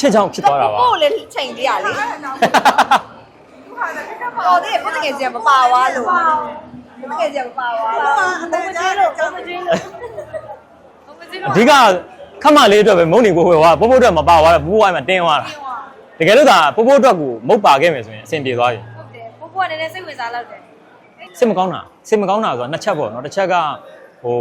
ချစ်ချောင်းဖြစ်သွားတာပါကိုယ်လည်းချိန်ပြရလေတော်သေးကိုတကယ်ကြီးမပါသွားလို့တကယ်ကြီးမပါသွားလို့ဘုမကြီးလို့ဘုမကြီးလို့ဘုမကြီးလို့အဓိကခက်မလေးအတွက်ပဲမုံနေကိုဟွေသွားပိုးပိုးအတွက်မပါသွားဘူးဘူးဝိုင်းမှာတင်းသွားတာတကယ်လို့ဒါပိုးပိုးအတွက်ကိုမုတ်ပါခဲ့မယ်ဆိုရင်အဆင်ပြေသွားပြီဟုတ်တယ်ပို့ပို့ကလည်းနည်းနည်းစိတ်ဝင်စားလောက်တယ်စိတ်မကောင်းတာစိတ်မကောင်းတာဆိုတာနှစ်ချက်ပေါ့နော်တစ်ချက်ကဟို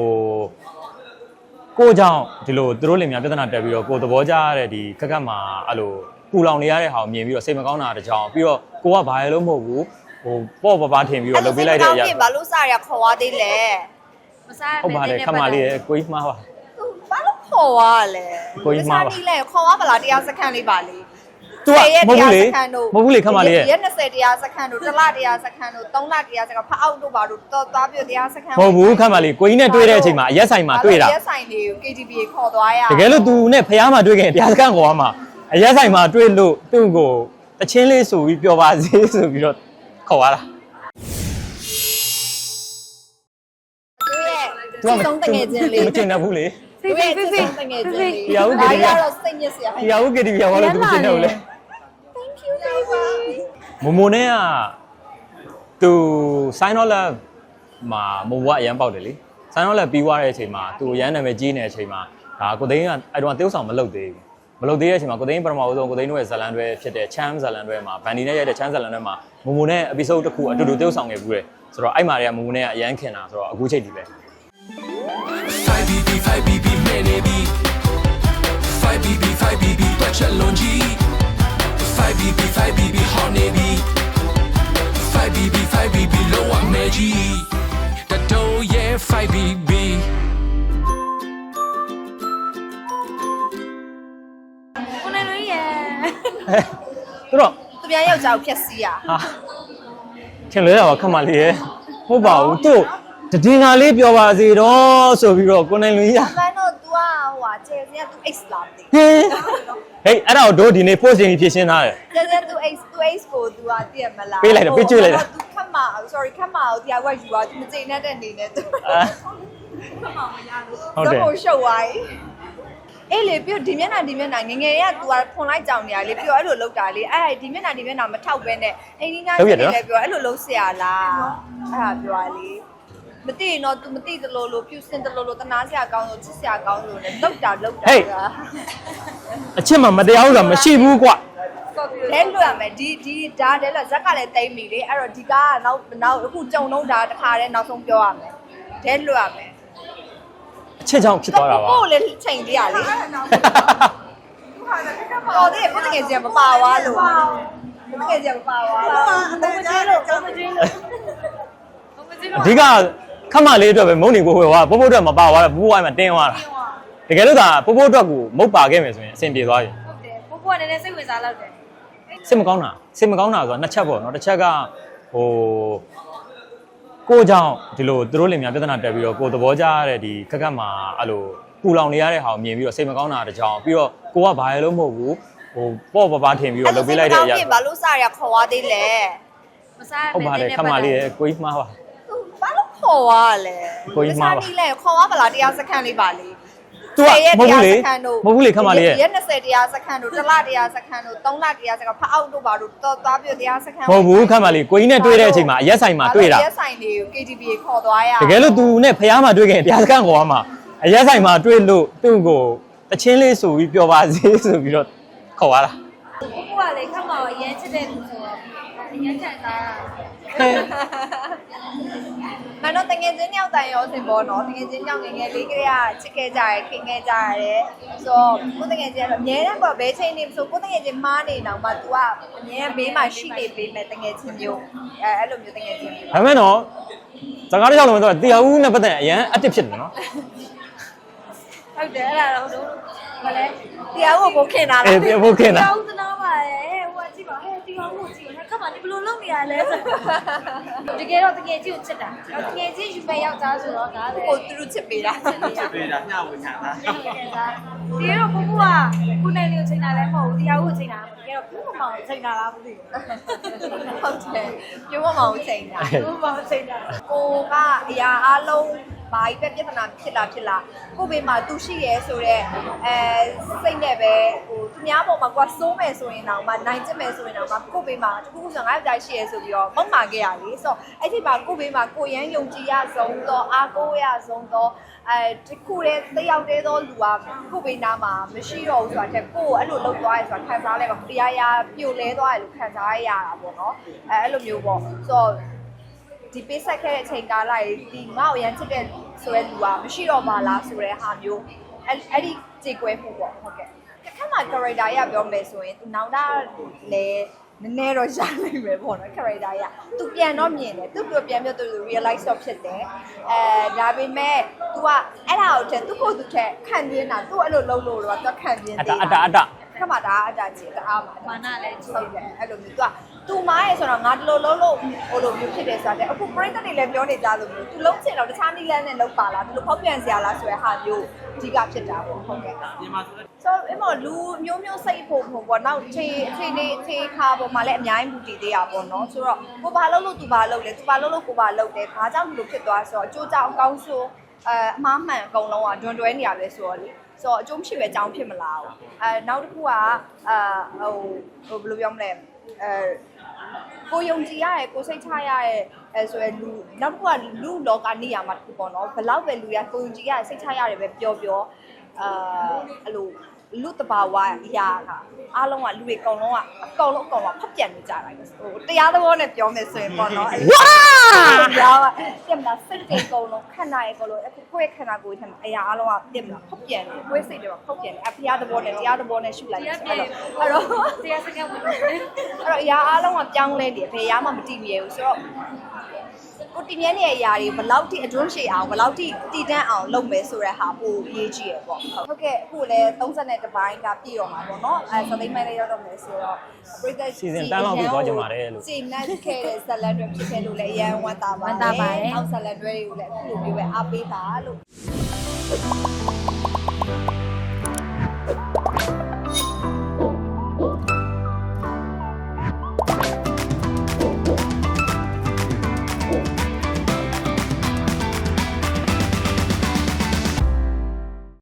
ကိုကြောင့်ဒီလိုသူတို့လင်များပြဿနာတက်ပြီးတော့ကိုသဘောကျရတဲ့ဒီခက်ခက်မှာအဲ့လိုပူလောင်နေရတဲ့ဟာကိုမြင်ပြီးတော့စိတ်မကောင်းတာတစ်ကြောင်ပြီးတော့ကိုကဘာရလို့မဟုတ်ဘူးဟိုပေါ့ပပထင်ပြီးတော့လုပ်ပေးလိုက်တဲ့အရာဘာလို့စားရခေါ်သွားသေးလဲမစားရဟုတ်ပါတယ်ခမလေးရဲ့ကိုကြီးမှားပါဘာလို့ခေါ်သွားလဲကိုကြီးမှားပါဒီလေခေါ်သွားပါလားတရားစခန်းလေးပါလေး သူကမဟုတ်ဘူးလေမဟုတ်ဘူးလေခက်မလေးရဲ့ရက်20တရားစခန်းတို့တစ်လတရားစခန်းတို့3လတရားစခန်းဖအောက်တို့ပါတို့တော်သွားပြတရားစခန်းမဟုတ်ဘူးခက်မလေးကိုကြီးနဲ့တွေ့တဲ့အချိန်မှာအရက်ဆိုင်မှာတွေ့တာရက်ဆိုင်လေးကို KTV ခေါ်သွားရတကယ်လို့ तू နဲ့ဖះမှာတွေ့ခင်တရားစခန်းခေါ်ရမှာအရက်ဆိုင်မှာတွေ့လို့သူ့ကိုတချင်းလေးဆိုပြီးပြောပါစေဆိုပြီးတော့ခေါ်ရတာသူရဲ့စုံတငယ်ချင်းလေးမကျင်တတ်ဘူးလေ သူရဲ့စုံတငယ်ချင်းလေးတရားဥပဒေဒါကရတော့စိတ်ညစ်စရာဒီဟာဦးကတီဗီရောက်လို့သူမကျင်တတ်ဘူးလေ Thank you baby မမိုနဲ့ကသူဆိုင်တော့လက်မှာမမိုကအရန်ပေါက်တယ်လေဆိုင်တော့လက်ပြီးသွားတဲ့အချိန်မှာသူအရန်နာမည်ကြီးနေတဲ့အချိန်မှာဒါကိုသိန်းကအဲ့တော့တေးဥဆောင်မလုပ်သေးဘူးမလုပ်သေးတဲ့အချိန်မှာကိုသိန်းပထမဦးဆုံးကိုသိန်းတို့ရဲ့ဇလန်တွဲဖြစ်တဲ့ Cham ဇလန်တွဲမှာဗန်ဒီနဲ့ရိုက်တဲ့ Cham ဇလန်တွဲမှာမမိုနဲ့ episode တစ်ခုအတူတူတေးဥဆောင်ခဲ့ဘူးလေဆိုတော့အဲ့မှာတည်းကမမိုနဲ့ကအရန်ခင်တာဆိုတော့အခုချိန်ဒီပဲ 5BB 5BB မဲနေပြီ 5BB 5BB ပတ်ချက်လုံးကြီး 5BB 5BB ဟောင်းနေပြီ 5BB 5BB လုံးဝမဲကြီးတတိုးရဲ့ 5BB ကိုနေလို့ရဲ့ သူတော့ သူများယောက်ျားကိုဖျက်ဆီးရ ဟာထင်လွဲတာပါခက်မလေးရဲ့ဟုတ်ပါဘူးသူ့တည်ငါလေးပြောပါစေတော့ဆိုပြီးတော့ကိုနိုင်လူကြီးက မန်တော့ तू อ่ะဟိုဟာ ် ကျေစင်က तू X လာမသိ ဟင်းဟေးအဲ့ဒါကိုတို့ဒီနေ့ post ရင်ဖြည့်ရှင်းထားတယ် ကျေစင် तू X तू X ကို तू อ่ะသိရမလား ပေးလိုက်တာပေးကျွေးလိုက်တာ သူခတ်မ sorry ခတ်မကိုတရားဝက်ယူသွား तू မကြိမ်နဲ့တဲ့နေနဲ့ तू အာဟုတ်တယ် တော့ရှုပ်သွားပြီအေးလေပြဒီမျက်နှာဒီမျက်နှာငယ်ငယ်တွေက तू อ่ะဖွန်လိုက်ကြောင်နေရလေပြောအဲ့လိုလောက်တာလေအဲ့ဒီမျက်နှာဒီမျက်နှာမထောက်ပဲနဲ့အိမ်ကြီးနားနေလေပြောအဲ့လိုလုံးเสียလားအဲ့ဒါပြောရလေ မသိရင်တော့ तू မသိသလိုလိုဖြူစင်သလိုလိုတနာစရာကောင်းလို့ချစ်စရာကောင်းလို့လေလောက်တာလောက်တာအချစ်မှမတရားဘူးလားမရှိဘူးကွာလဲလွတ်ရမယ်ဒီဒီဒါတဲလွတ်ဇက်ကလည်းတိမ့်ပြီလေအဲ့တော့ဒီကားကနောက်နောက်အခုကြုံတော့ဒါတစ်ခါတည်းနောက်ဆုံးပြောရမယ်လဲလွတ်ရမယ်အချစ်ချောင်းဖြစ်သွားတာပါကိုယ်လည်းချိန်ပြရလေတော်သေးကိုတကယ်ကြီးမပါသွားလို့တကယ်ကြီးမပါသွားလို့ဘုမကြီးလို့ဘုမကြီးလို့ဘုမကြီးအဓိက ခမလေးအတွက်ပဲမုံနေကိုဟွေဝါပို့ဖို့အတွက်မပါသွားတော့ဘူးဝိုင်းမှာတင်းသွားတာတကယ်လို့ဒါပို့ဖို့အတွက်ကိုမုတ်ပါခဲ့မယ်ဆိုရင်အဆင်ပြေသွားပြီဟုတ်တယ်ပို့ဖို့ကလည်းနည်းစိတ်ဝင်စားလောက်တယ်စိတ်မကောင်းတာစိတ်မကောင်းတာဆိုတာနှစ်ချက်ပေါ့နော်တစ်ချက်ကဟိုကိုကြောင့်ဒီလိုသူတို့လင်များပြဿနာတက်ပြီးတော့ကိုသဘောကျတဲ့ဒီခက်ခက်မှာအဲ့လိုပူလောင်နေရတဲ့ဟာကိုမြင်ပြီးတော့စိတ်မကောင်းတာတစ်ကြောင်ပြီးတော့ကိုကဘာလဲလို့မဟုတ်ဘူးဟိုပေါ့ပပထင်ပြီးတော့လုပ်ပေးလိုက်တဲ့အရာဘာလို့စားရခေါ်သွားသေးလဲမစားရမယ်ဟုတ်ပါတယ်ခမလေးကိုကြီးမှားပါ ခေါ်သွားလဲကိုကြီးမှားပါဒီလဲခေါ်သွားပါလားတရားစခန်းလေးပါလေသူကမဟုတ်ဘူးလေမဟုတ်ဘူးလေခက်မလေးရဲ့ရက်20တရားစခန်းတို့တစ်လတရားစခန်းတို့3လတရားစခန်းဖအောက်တို့ပါတို့တော်သွားပြတရားစခန်းမဟုတ်ဘူးခက်မလေးကိုကြီးနဲ့တွေ့တဲ့အချိန်မှာအရက်ဆိုင်မှာတွေ့တာရက်ဆိုင်လေးကို KTV ခေါ်သွားရတကယ်လို့ तू နဲ့ဖះမှာတွေ့ခင်တရားစခန်းခေါ်ရမှာအရက်ဆိုင်မှာတွေ့လို့သူ့ကိုတချင်းလေးဆိုပြီးပြောပါစေဆိုပြီးတော့ခေါ်ရတာပို့ပို့ကလည်းခက်မှာအရင်ချစ်တဲ့လူဆိုတော့အရင်ခံစားတာ မန်တော့တငယ်ချင်းညောက်တန်ရောစင်ပေါ်နော်တငယ်ချင်းညောက်ငယ်ငယ်လေးကလေးကချစ်ခဲ့ကြရခင်ခဲ့ကြရတယ်ဆိုတော့ကိုတငယ်ချင်းကတော့အများတန်းပေါ့ဘဲချိန်နေဆိုကိုတငယ်ချင်းမားနေတော့မှ तू ကအများဘေးမှာရှိနေပေးမယ်တငယ်ချင်းမျိုးအဲအဲ့လိုမျိုးတငယ်ချင်းမျိုးဒါပေမဲ့တော့စကားတစ်ယောက်လုံးဆိုတော့တရားဦးနဲ့ပတ်သက်အရန်အတစ်ဖြစ်တယ်နော်ဟုတ်တယ်အဲ့ဒါတော့တို့မလဲတရားကိုဘိုးခင်တာအေးလားပြဖို့ခင်တာတောင်းတနာပါရဲ့ဟိုကကြည့်ပါဟဲ့ဒီကောင်ကိုကြည့်ပါခက်မှာ ရလဲဆိုတကယ်တော့တကယ်ကြီးကိုချစ်တာတကယ်ကြီးယူမဲ့ယောက်ျားဆိုတော့ဒါပဲကိုသူတို့ချစ်ပေးတာချစ်ပေးတာမျှဝေခံတာဒီတော့ကိုကကိုနိုင်လေးကိုချိန်တာလည်းမဟုတ်ဘူးတရားဦးကိုချိန်တာတကယ်တော့ကိုမမောင်ကိုချိန်တာလားမသိဘူးဟုတ်တယ်ကိုမမောင်ကိုချိန်တာကိုမမောင်ကိုချိန်တာကိုကအရာအလုံး ဘာကြီးပဲပြဿနာဖြစ်လာဖြစ်လာကိုယ့်ဘေးမှာသူရှိရဲဆိုတော့အဲစိတ်နဲ့ပဲဟိုသူများပေါ်မှာကွာစိုးမယ်ဆိုရင်တော့မနိုင်ကျင့်မယ်ဆိုရင်တော့ကိုယ့်ဘေးမှာတခုခုဆိုငါ့ယောက်ျားရှိရဲဆိုပြီးတော့မုတ်မာခဲ့ရလေဆိုတော့အဲ့ဒီမှာကိုယ့်ဘေးမှာကိုရမ်းယုံကြည်ရဆုံးတော့အားကိုးရဆုံးတော့အဲတခုတည်းတယောက်တည်းသောလူကကိုယ့်ဘေးနားမှာမရှိတော့ဘူးဆိုတာတဲ့ကိုယ်အဲ့လိုလှုပ်သွားရဆိုတာခံစားလဲပါတရားရပြိုလဲသွားတယ်လို့ခံစားရတာပေါ့နော်အဲအဲ့လိုမျိုးပေါ့ဆိုတော့ ဒီပေးဆက်ခဲ့တဲ့အချိန်ကာလကြီးဒီငါ့ကိုရမ်းချစ်တဲ့ဆိုတဲ့လူကမရှိတော့ပါလားဆိုတဲ့ဟာမျိုးအဲ့အဲ့ဒီကြေကွဲမှုပေါ့ဟုတ်ကဲ့တစ်ခါမှ character ရပြောမယ်ဆိုရင်သူနောင်တလည်းနည်းနည်းတော့ရနိုင်မယ်ပေါ့နော် character ရသူပြန်တော့မြင်တယ်သူပြောပြန်ပြောသူ realize တော့ဖြစ်တယ်အဲဒါပေမဲ့ तू ကအဲ့ဒါကိုတဲ့သူ့ကိုယ်သူထက်ခံပြင်းတာသူ့အဲ့လိုလုံးလို့တော့သူခံပြင်းအတသေးအတအတခမဒါအတားကြီးတအားပါမာနလည်းကြီးဟုတ်တယ်အဲ့လိုမျိုး तू က သူမားရဲဆိုတော့ငါဒီလိုလုံးလို့ဟိုလိုမျိုးဖြစ်တယ်ဆိုတာလေအခု print တွေလည်းပြောနေကြလို့မျိုးသူလုံးချင်တော့တခြားနည်းလမ်းနဲ့လုံးပါလားဒီလိုဖောက်ပြန်စရာလားဆိုတဲ့ဟာမျိုးအဓိကဖြစ်တာပေါ့ဟုတ်ကဲ့မြန်မာဆိုတော့ဆိုအမလူမျိုးမျိုးစိတ်ဖို့ဖို့ပေါ့နောက်ခြေခြေနေခြေခါပေါ်မှာလည်းအများကြီးမူတည်သေးတာပေါ့နော်ဆိုတော့ကိုဘာလုံးလို့သူဘာလုံးလဲသူဘာလုံးလို့ကိုဘာလုံးတယ်ဘာကြောင့်ဒီလိုဖြစ်သွားဆိုတော့အကျိုးကြောင့်အကောင်းဆုံးအဲအမှားမှန်အကုန်လုံးကတွန်တွဲနေရလဲဆိုတော့လေ ဆိုတော့အကျိုးမရှိပဲအကြောင်းဖြစ်မလားဘူးအဲနောက်တစ်ခုကအာဟိုဟိုဘယ်လိုပြောမလဲအဲကိုယုံကြည်ရရဲ့ကိုစိတ်ချရရဲ့အဲဆိုရယ်လူနောက်တစ်ခုကလူလောကနေရာမှာတစ်ခုပေါ့နော်ဘယ်လောက်ပဲလူရကိုယုံကြည်ရစိတ်ချရတယ်ပဲပြောပြောအာအဲ့လို လူတဘာဝအရာကအားလုံးကလူတွေအကုန်လုံးကအကုန်လုံးအကုန်လုံးဖတ်ပြန်နေကြတာဟိုတရားသဘောနဲ့ပြောမယ်ဆိုရင်ပေါ့နော်ဝါရောတင်လာစိတ်တွေအကုန်လုံးခန္ဓာရဲ့အကုန်လုံးအခုကိုယ့်ရဲ့ခန္ဓာကိုယ်ထဲမှာအရာအားလုံးကတင်လာဖတ်ပြန်နေကိုယ့်စိတ်တွေမှာဖတ်ပြန်နေအဖျားသဘောနဲ့တရားသဘောနဲ့ရှုလိုက်တယ်အဲ့တော့အဲ့တော့တရားစကားဝင်လို့အဲ့တော့အရာအားလုံးကပြောင်းလဲတယ်ဘယ်အရာမှမတည်မြဲဘူးဆိုတော့ ကိုတည်မြဲနေတဲ့အရာတွေဘယ်လောက်ထိအတွန်းရှည်အောင်ဘယ်လောက်ထိတည်တန်းအောင်လုပ်မယ်ဆိုတဲ့ဟာပိုအရေးကြီးရပေါ့ဟုတ်ကဲ့အခုလည်း30တပိုင်းကပြည့်တော့မှာပေါ့နော်အဲသသိမ်းမဲလေးရောက်တော့မယ်ဆိုတော့ပရိသတ်စီစဉ်တန်းလောက်ပြီးသွားကြပါတယ်လို့စီနတ်ခဲ့တဲ့ဇက်လက်တွေဖြစ်ခဲ့လို့လည်းအရန်ဝမ်းသာပါတယ်နောက်ဇက်လက်တွေကိုလည်းအခုလိုမျိုးပဲအားပေးပါလို့